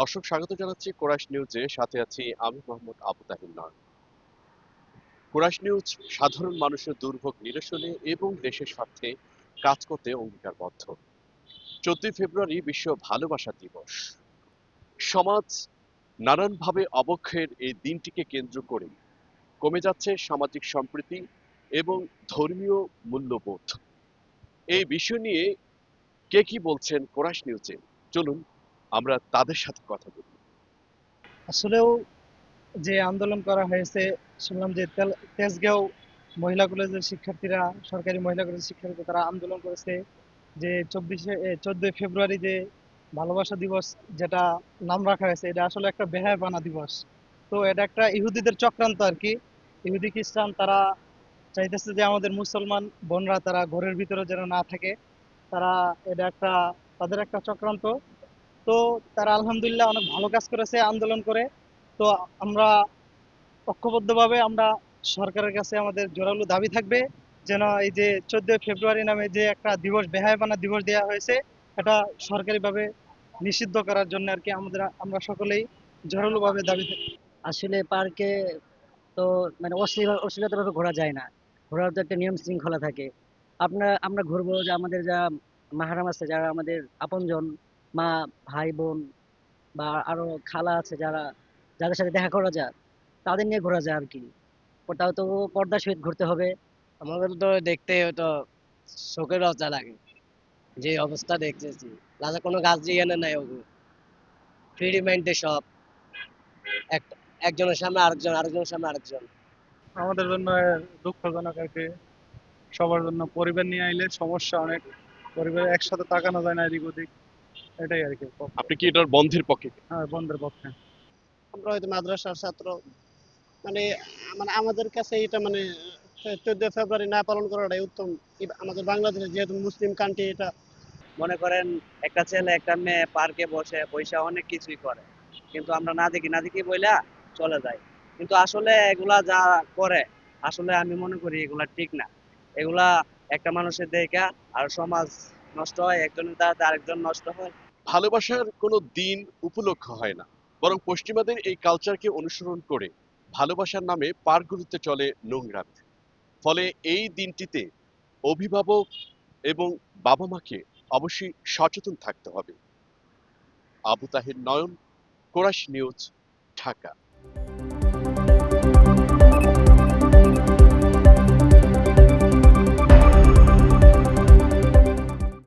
দর্শক স্বাগত জানাচ্ছি কোরাস নিউজে। সাথে আছি আমি মোহাম্মদ আবু তাহির নয় কোরাস নিউজ সাধারণ মানুষের দুর্ভোগ নিরসনে এবং দেশের স্বার্থে কাজ করতে অঙ্গীকারবদ্ধ। চোদ্দই ফেব্রুয়ারি বিশ্ব ভালোবাসা দিবস। সমাজ নানানভাবে অবক্ষয়ের এই দিনটিকে কেন্দ্র করে কমে যাচ্ছে সামাজিক সম্প্রীতি এবং ধর্মীয় মূল্যবোধ। এই বিষয় নিয়ে কে কি বলছেন কোরাস নিউজে? চলুন আমরা তাদের সাথে কথা বলি। আসলেও যে আন্দোলন করা হয়েছে, শুনলাম যে তেজগাঁও মহিলা কলেজের শিক্ষার্থীরা, সরকারি মহিলা কলেজের শিক্ষার্থীরা তারা আন্দোলন করেছে যে চব্বিশে চোদ্দই ফেব্রুয়ারি যে ভালোবাসা দিবস যেটা নাম রাখা হয়েছে, এটা আসলে একটা বেহায়াপানা দিবস। তো এটা একটা ইহুদিদের চক্রান্ত আর কি। ইহুদি খ্রিস্টান তারা চাইতেছে যে আমাদের মুসলমান বোনরা তারা ঘরের ভিতরে যেন না থাকে। তারা এটা একটা, তাদের একটা চক্রান্ত। তো তারা আলহামদুলিল্লাহ অনেক ভালো কাজ করেছে আন্দোলন করে। তো আমরা ঐক্যবদ্ধভাবে আমরা সরকারের কাছে আমাদের জোরালো দাবি থাকবে যেন এই যে চোদ্দই ফেব্রুয়ারি নামে যে একটা দিবস, বেহায়াপানা দিবস দেওয়া হয়েছে, এটা সরকারিভাবে নিষিদ্ধ করার জন্য আর কি আমাদের, আমরা সকলেই জোরালোভাবে দাবি আসলে পার্কে তো মানে অশ্লীল, অশ্লীলতাভাবে ঘোরা যায় না। ঘোরার তো একটা নিয়ম শৃঙ্খলা থাকে। আপনার আমরা ঘুরবো যে আমাদের যা মাহারাম আছে, যারা আমাদের আপনজন মা ভাই বোন বা আরও খালা আছে যারা যাদের সাথে দেখা করা যায় তাদের নিয়ে ঘোরা যায় আর কি তাও তো পর্দার সহিত ঘুরতে হবে। আমাদের তো দেখতে তো চোখের লজ্জা লাগে। যে অবস্থা দেখতেছি। লাজা কোনো গাছ দিয়ে এনে নাই ওগু। ফ্রি মাইন্ডে সব একজনের সামনে আরেকজন আরেকজনের সামনে আরেকজন। আমাদের জন্য দুঃখজনক আর কি। সবার জন্য পরিবার নিয়ে আইলে সমস্যা অনেক। পরিবার একসাথে তাকানো যায় না এদিক ওদিক এটাই আর কি আপনি কি এটার বন্ধের পক্ষে? হ্যাঁ বন্ধের পক্ষে। আমরা হয়তো মাদ্রাসার ছাত্র। মানে মানে আমাদের কাছে এটা মানে চোদ্দ ফেব্রুয়ারি না পালন করাটাই উত্তম। আমাদের বাংলাদেশে যেহেতু মুসলিম কান্ট্রি এটা মনে করেন একটা ছেলে একটা মেয়ে পার্কে বসে পয়সা অনেক কিছুই করে। কিন্তু আমরা না দেখি না দেখি বইলা চলে যাই কিন্তু আসলে এগুলা যা করে আসলে আমি মনে করি এগুলা ঠিক না। এগুলা একটা মানুষের দেখা আর সমাজ নষ্ট হয় একজনের দ্বারা আরেকজন নষ্ট হয়। ভালোবাসার কোনো দিন উপলক্ষ হয় না, বরং পশ্চিমাদের এই কালচারকে অনুসরণ করে ভালোবাসার নামে পার্কগুলিতে চলে নোংরামি ফলে এই দিনটিতে অভিভাবক এবং বাবা মাকে অবশ্যই সচেতন থাকতে হবে। Abu Tahir Nayan, chorus news, Dhaka.